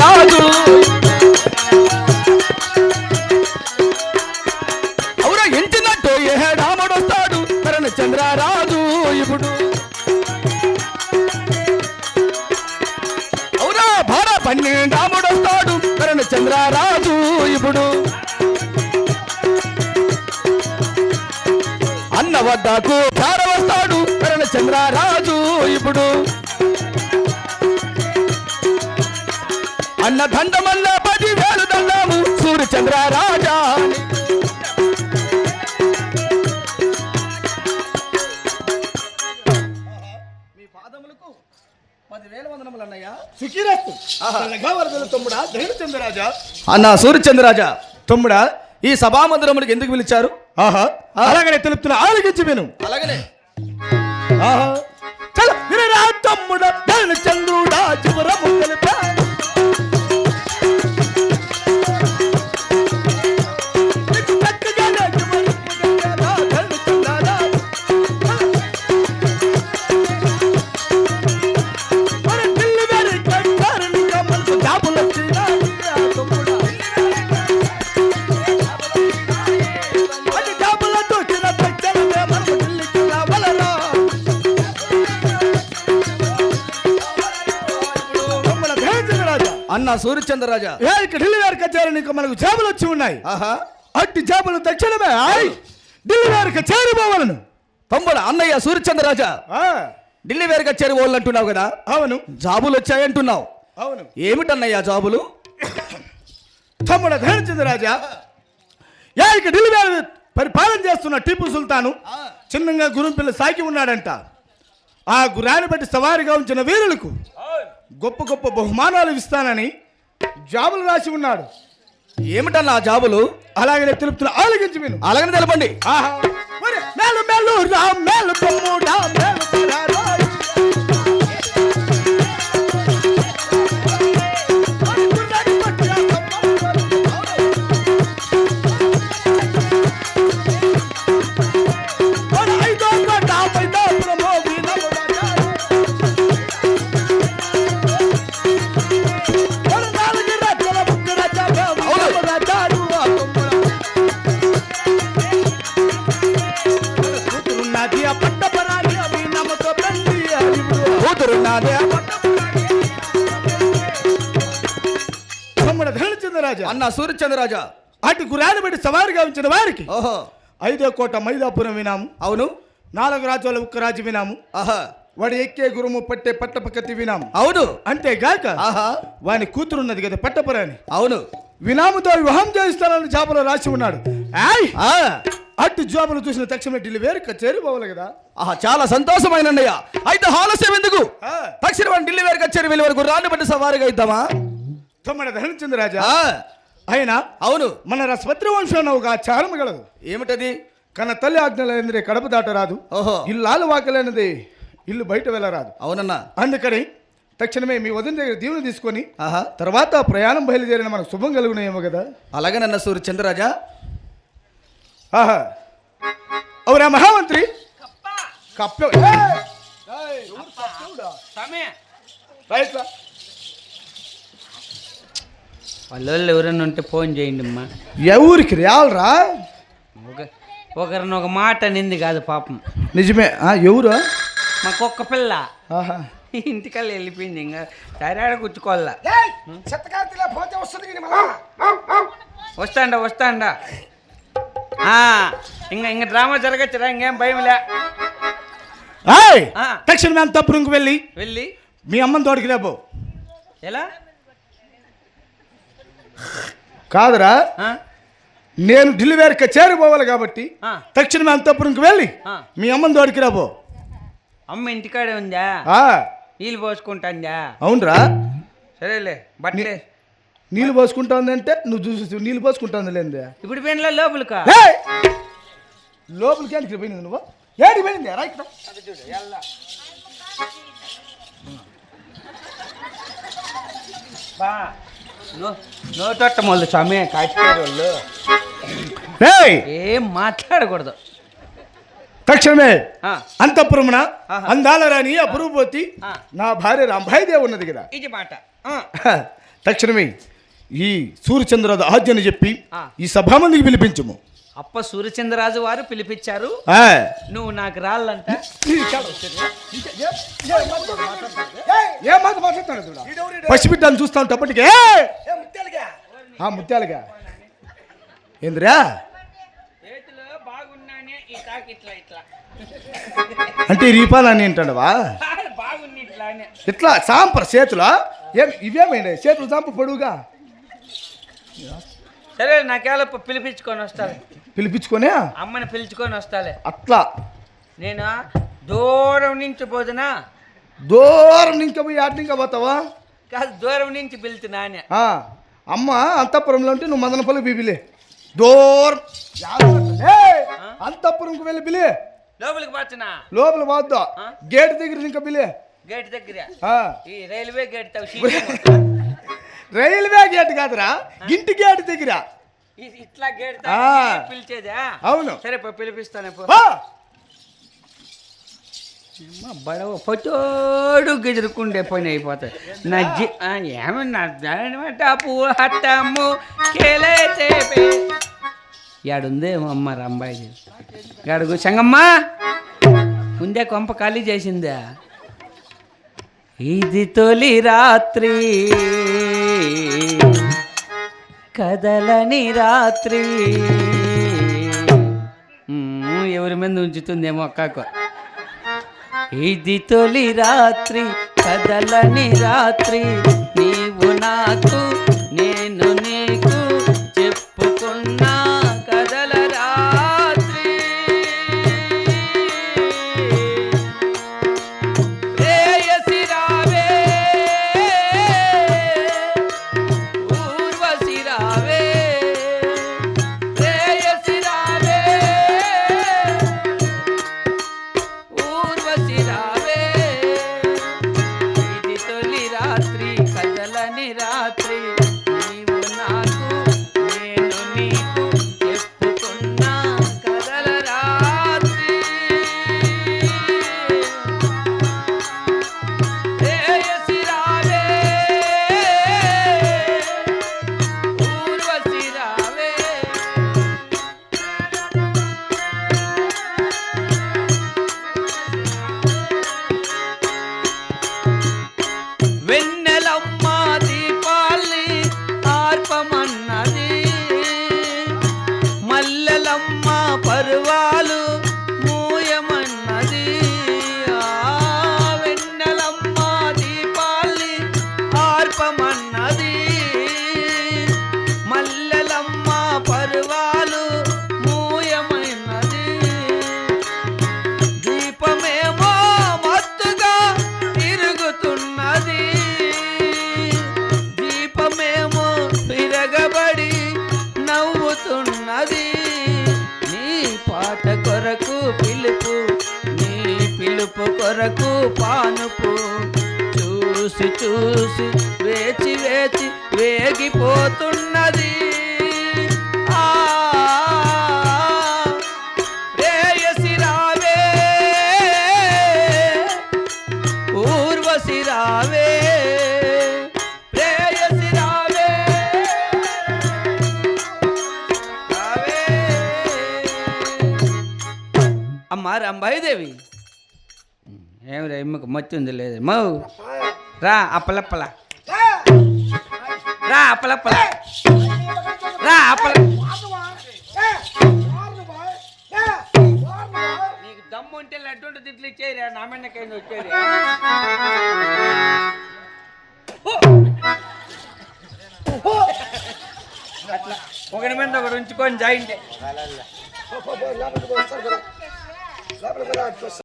రాదు. అవురా ఇంటినట్టు ఏ రాముడొస్తాడు కరణ చంద్రరాజు ఇప్పుడు. అవురా భార పన్ని రాముడొస్తాడు కరణ చంద్రరాజు ఇప్పుడు. అన్న వద్దకు భార వస్తాడు కరణ చంద్రరాజు ఇప్పుడు. అన్న దండమల్ల పది వేలు దండము సూర్య చంద్ర రాజా. అన్న సూర్యచంద్రరాజా తమ్ముడా ఈ సభామందిరములకు ఎందుకు పిలిచారు? ఆహా. అలాగనే తెలుపుతున్న ఆలకించి విను. అలాగనే. ఆహా. చల. వినరా తమ్ముడ ధైర్యచంద్రుడా చివరము అన్న సూర్యచంద్రరాజా. ఏ ఇక ఢిల్లీ వారి కచేరీ నీకు మనకు జాబులు వచ్చి ఉన్నాయి. ఆహా. అట్టి జాబులు తక్షణమే ఆయ్. ఢిల్లీ వారి కచేరీ పోవాలను. తమ్ముడు అన్నయ్య సూర్యచంద్రరాజా. ఆ, ఢిల్లీ వేరుగా చేరి వాళ్ళు అంటున్నావు కదా? అవును. జాబులు వచ్చాయంటున్నావు అవును. ఏమిటన్నయ్య జాబులు? తమ్ముడ ధైర్యచంద్రరాజా ఏ ఇక ఢిల్లీ వారి పరిపాలన చేస్తున్న టీపు సుల్తాను చిన్నంగా గురుంపిల్ల సాకి ఉన్నాడంట. ఆ గురాన్ని బట్టి సవారిగా ఉంచిన వీరులకు గొప్ప గొప్ప బహుమానాలు ఇస్తానని జాబులు రాసి ఉన్నాడు ఏమిటన్న ఆ జాబులు అలాగనే తెలుపుతున్న ఆలోచించి విను అలాగనే తెలపండి ఆహా. మేలు మేలు రా మేలు తమ్ముడా మేలు. కూతురున్నదే తమ్ముడు ధనచంద్రరాజా. అన్న సూర్యచంద్రరాజా. అటు గురాన్ని బట్టి సవారిగా ఉంచిన వారికి ఓహో. ఐదో కోట మైదాపురం వినాము అవును. నాలుగు రాజ్యాల ఉక్క రాజు వినాము ఆహా. వాడు ఎక్కే గురుము పట్టే పట్టపక్కతి వినాము అవును. అంతేగాక ఆహా. వాని కూతురున్నది కదా పట్టపురాని అవును. వినాముతో వివాహం చేయిస్తానని జాబులో రాసి ఉన్నాడు. ఆయ్ ఆ, అటు జాబులు చూసిన తక్షణ ఢిల్లీ వేరు కచేరి పోవాలి కదా. ఆహా చాలా సంతోషమైన అన్నయ్య అయితే ఆలస్యం ఎందుకు? తక్షణ ఢిల్లీ వేరు కచ్చేరి వెళ్ళి వరకు రాని బట్టి సవారిగా ఇద్దామా? తమ్ముడు ధనచంద్రరాజా ఆ, అయినా అవును. మన రసభద్ర వంశం ఒక చారము గలదు. ఏమిటది? కన్న తల్లి ఆజ్ఞలైనది కడప దాటరాదు ఓహో. ఇల్లాలు వాకలేనిది ఇల్లు బయట వెళ్ళరాదు. అవునన్నా. అందుకని తక్షణమే మీ వదిన దగ్గర దీవుని తీసుకొని ఆహా. తర్వాత ప్రయాణం బయలుదేరిన మనకు శుభం కలుగునేమో కదా. అలాగేనన్న సూర్యచంద్రరాజా ఆహా. అవురా మహామంత్రి? కప్ప. ఏయ్! ఏయ్, ఎవరు కప్పవుడా? రైట్ రా. వాళ్ళు ఎవరైనా ఉంటే ఫోన్ చేయండి అమ్మా. ఎవరికి? రాలరా ఒక ఒకరిని ఒక మాట నింది కాదు పాపం. నిజమే. ఆ, ఎవరు? మాకు ఒక్క పిల్ల. ఇంటికల్లా వెళ్ళిపోయింది ఇంకా. సరే కూర్చుకోవాలా వస్తాండా వస్తాండా. ఇంకా ఇంకా డ్రామా జరగచ్చురా ఇంకేం భయంలే ఏయ్! ఆ. తక్షణమే అంతపురంకి వెళ్ళి. వెళ్ళి. మీ అమ్మని తోడికి లేపో. ఎలా? కాదురా? నేను ఢిల్లీ వేరుక చేరిపోవాలి కాబట్టి ఆ. తక్షణమే అంతపురంకి వెళ్ళి. మీ అమ్మని తోడికి రాబో అమ్మ ఇంటికాడే ఉందా? నీళ్ళు పోసుకుంటాందా? అవునరా. సరేలే బట్టలే. నీళ్ళు పోసుకుంటాందంటే నువ్వు చూసి నీళ్ళు పోసుకుంటాంది లేదే. ఇప్పుడు పెండ్ల లోపలికా! లోపలికి ఎందుకు పోయింది నువ్వు? ఏడికి పోయింది రా ఇక్కడ? బా నో నో తొట్ట మొదలు స్వామి! ఏం మాట్లాడకూడదు. తక్షణమే అంతఃపురమున. అందాల రాణి అపురూపోతి. నా భార్య రంభాయిదేవి ఉన్నది కదా. ఇది మాట. తక్షణమే ఈ సూర్యచంద్రరాజు ఆజ్ఞని చెప్పి. ఈ సభామందికి పిలిపించుము అప్ప సూర్యచంద్రరాజు వారు పిలిపించారు. నువ్వు నాకు రాళ్ళంట ఏం మాట మాట్లాడుతున్నాడు చూడ పసిబిడ్డను చూస్తా ఉంటే ముత్యాలుగా ఏందిరా అంటే రీపాలని ఏంటండవా ఇట్లా సాంపర్ చేతులా ఏం ఇవేమైనా చేతులు సాంప పొడుగుగా సరే నాకేళ పిలిపించుకొని వస్తాలే. పిలిపించుకొని? అమ్మని పిలుచుకొని వస్తాలే. అట్లా? నేను? దూరం నుంచి పోతున్నా. దూరం ఇంకా పోయి ఆట ఇంకా పోతావా? కాదు దూరం నుంచి పిలుతున్నా అని. ఆ, అమ్మ అంతఃపురంలో ఉంటే నువ్వు మదనపల్లి బీబిలే దూరం. అంతఃపురంకు వెళ్ళి బిలే లోపలికి పోతున్నా. లోపల పోద్దా? గేట్ దగ్గర ఇంకా బిలే గేట్ దగ్గర? ఈ రైల్వే గేట్ తవ్వు. రైల్వే గేట్ కాదురా ఇంటి గేట్ దగ్గర. ఇట్లా గేట్ పిలిచేదా? అవును. సరే పిలిపిస్తాను బడవ పొచ్చోడు గెదురుకుండే పని అయిపోతాయి. నా జి ఏమన్నా పూహత్తమ్ము కేలేచేపే యాడుందే అమ్మ రంబాయి గాడుగు సంగమ్మ ఉందే కొంప ఖాళీ చేసిందా? ఇది తొలి రాత్రి. కదలని రాత్రి. ఉమ్, ఎవరి మీద ఉంచుతుందేమో అక్కకు. ఇది తొలి రాత్రి కదలని రాత్రి నీవు నాకు కొరకు పానుపు. చూసి చూసి వేచి వేచి వేగిపోతున్నది. రావే. రావే. అమ్మ రంభాయిదేవి ఏమి రా ఎమ్మకు మత్తి ఉంది లేదు. మౌ. రా అప్పలప్పల. రా అప్పలప్పల. రా అప్పల. నీకు దమ్ము ఉంటే లడ్డు తిట్లు ఇచ్చేయరా నా మెన్నకైనా వచ్చేది. అట్లా ఒకటి మీద ఒకటి ఉంచుకొని జాయింటే.